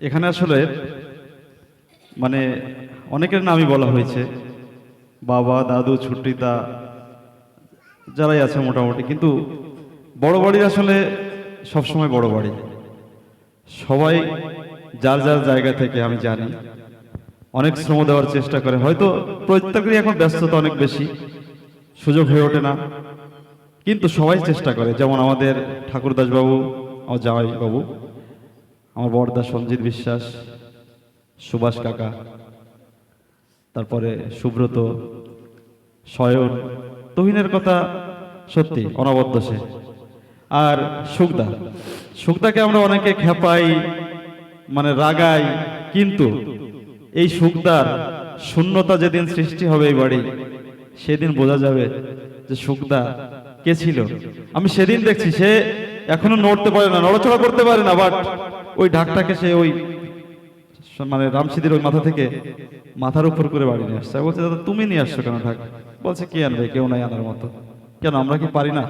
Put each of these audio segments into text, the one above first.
এখানে আসলে মানে অনেকের নামই বলা হয়েছে। বাবা, দাদু ছুটিদা যারাই আছে মোটামুটি। কিন্তু বড় বাড়ির আসলে সবসময় বড় বাড়ি। সবাই যার যার জায়গা থেকে আমি জানি। অনেক শ্রম দেওয়ার চেষ্টা করে। হয়তো প্রত্যেকেরই এখন ব্যস্ততা অনেক বেশি। সুযোগ হয়ে ওঠে না। কিন্তু সবাই চেষ্টা করে। যেমন আমাদের ঠাকুরদাস বাবু আমার জামাই বাবু আমার বড়দা সঞ্জিত বিশ্বাস, সুভাষ কাকা, তারপরে সুব্রত শয়ন তহিনের কথা সত্যি অনবদ্য সে। আর সুখদা সুখদাকে আমরা অনেকে খেপাই মানে রাগাই, কিন্তু এই সুখদার শূন্যতা যেদিন সৃষ্টি হবে এই বাড়ি, সেদিন বোঝা যাবে যে সুখদা কে ছিল। আমি সেদিন দেখছি, সে এখনও নড়তে পারে না, নড়াচড়া করতে পারে না বাট ওই ঢাকটাকে সে ওই মানে রামসিদির ওই মাথা থেকে মাথার উপর করে বাড়ি নিয়ে আসছে। বলছে, দাদা, তুমি নিয়ে আসছো কেন ঢাক? বলছে, কে আনবে? কেউ নাই আনার মতো। কেন, আমরা কি পারি না?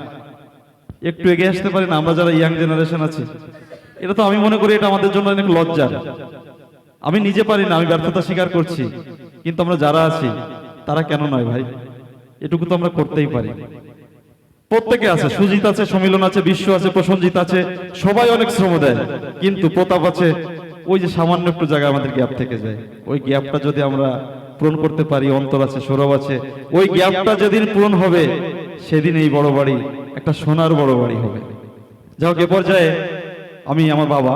একটু এগিয়ে আসতে পারি না? আমরা যারা ইয়াং জেনারেশন আছি, এটা তো আমি মনে করি এটা আমাদের জন্য অনেক লজ্জার আমি নিজে পারি না, আমি ব্যর্থতা স্বীকার করছি। কিন্তু আমরা যারা আছি, তারা কেন নয় ভাই? এটুকু তো আমরা করতেই পারি। প্রত্যেকে আছে, সুজিত আছে, সমীলন আছে, বিশ্ব আছে, প্রসঞ্জিত আছে, সবাই অনেক শ্রম দেয়। কিন্তু প্রতাপ আছে, ওই যে সামান্য একটু জায়গা আমাদের গ্যাপ থেকে যায়। ওই গ্যাপটা যদি আমরা পূরণ করতে পারি, অন্তর আছে, সৌরভ আছে, ওই গ্যাপটা যেদিন পূরণ হবে, সেদিন এই বড় বাড়ি, একটা সোনার বড় বাড়ি হবে। যাই হোক, এ পর্যায়ে আমি আমার বাবা,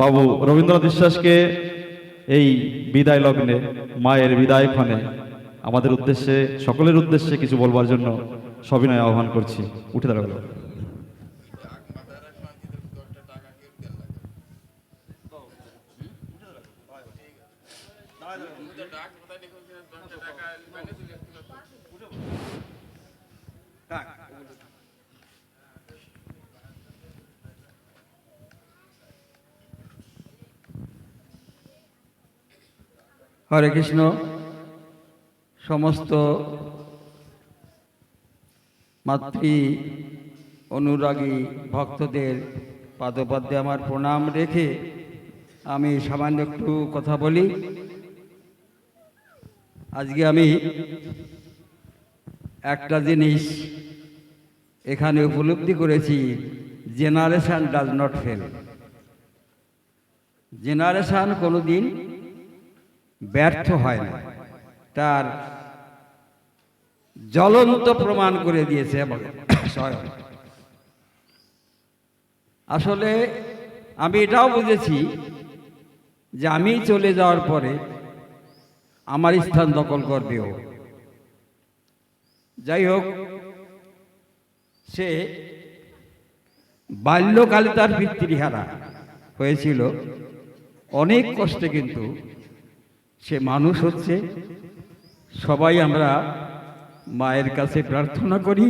বাবু রবীন্দ্রনাথ বিশ্বাসকে এই বিদায় লগ্নে, মায়ের বিদায় ক্ষণে, আমাদের উদ্দেশ্যে, সকলের উদ্দেশ্যে কিছু বলবার জন্য সবিনয় আহ্বান করছি। উঠে দাঁড়াবো হরে কৃষ্ণ। সমস্ত মাতৃ অনুরাগী ভক্তদের পাদপদ্মে আমার প্রণাম রেখে আমি সামান্য একটু কথা বলি। আজকে আমি একটা জিনিস এখানে উপলব্ধি করেছি, generation does not fail. Generation কোনো দিন ব্যর্থ হয় না। তার জ্বলন্ত প্রমাণ করে দিয়েছে স্বয়ং আসলে আমি এটাও বুঝেছি যে আমি চলে যাওয়ার পরে আমার স্থান দখল করবে ও। যাই হোক, সে বাল্যকালে তার পিতৃহারা হয়েছিল। অনেক কষ্টে কিন্তু সে মানুষ হচ্ছে। সবাই আমরা মায়ের কাছে প্রার্থনা করি,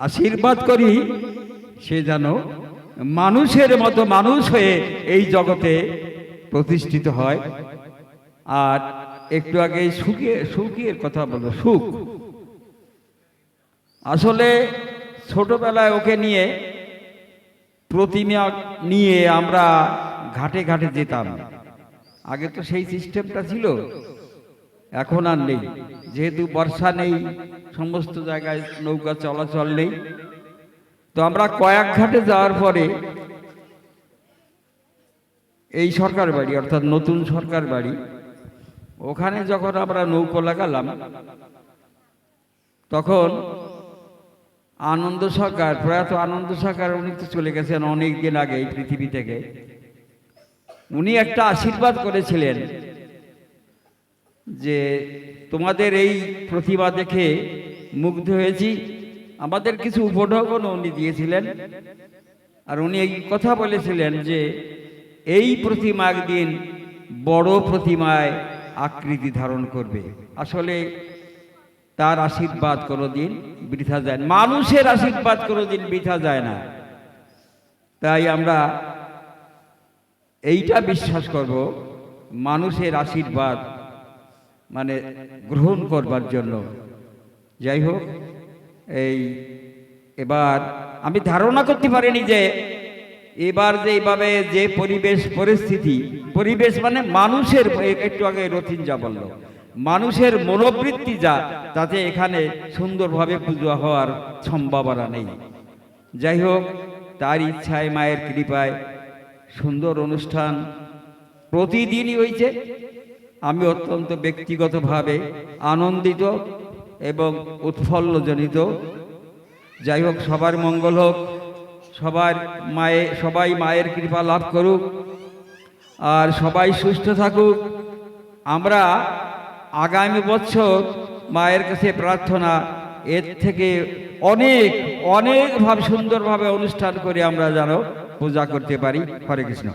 আশীর্বাদ করি, সে যেন মানুষের মতো মানুষ হয়ে এই জগতে প্রতিষ্ঠিত হয়। আর একটু আগে সুখে, সুখের কথা বলো সুখ। আসলে ছোটবেলায় ওকে নিয়ে প্রতিমা নিয়ে আমরা ঘাটে ঘাটে যেতাম। আগে তো সেই সিস্টেমটা ছিল, এখন আর নেই। যেহেতু বর্ষা নেই, সমস্ত জায়গায় নৌকা চলাচল নেই। তো আমরা কয়েক ঘাটে যাওয়ার পরে এই সরকার বাড়ি, অর্থাৎ নতুন সরকার বাড়ি, ওখানে যখন আমরা নৌকো লাগালাম, তখন আনন্দ সরকার, প্রয়াত আনন্দ সরকার উনি তো চলে গেছেন অনেক দিন আগে এই পৃথিবী থেকে। উনি একটা আশীর্বাদ করেছিলেন। যে তোমাদের এই প্রতিভা দেখে মুগ্ধ হয়েছি। আমাদের কিছু উপঢৌকনও উনি দিয়েছিলেন। আর উনি এই কথা বলেছিলেন যে, এই প্রতিমা একদিন বড় প্রতিমায় আকৃতি ধারণ করবে। আসলে তার আশীর্বাদ কোনো দিন বৃথা যায় মানুষের আশীর্বাদ কোনোদিন বৃথা যায় না। তাই আমরা এইটা বিশ্বাস করব, মানুষের আশীর্বাদ মানে গ্রহণ করবার জন্য। যাই হোক এই এবার আমি ধারণা করতে পারিনি যে এবার যে এইভাবে যে পরিবেশ, পরিস্থিতি, পরিবেশ মানে মানুষের, একটু আগে রথিন যা বলল, মানুষের মনোবৃত্তি যা, তাতে এখানে সুন্দরভাবে পুজো হওয়ার সম্ভাবনা নেই। যাই হোক তার ইচ্ছায়, মায়ের কৃপায় সুন্দর অনুষ্ঠান প্রতিদিনই হয়েছে আমি অত্যন্ত ব্যক্তিগতভাবে আনন্দিত এবং উৎফুল্লজনিত। যাই হোক, সবার মঙ্গল হোক, সবার মায়ে, সবাই মায়ের কৃপা লাভ করুক, আর সবাই সুস্থ থাকুক। আমরা আগামী বছর মায়ের কাছে প্রার্থনা, এর থেকে অনেক, অনেকভাবে সুন্দরভাবে অনুষ্ঠান করে আমরা যেন পূজা করতে পারি। হরে কৃষ্ণ।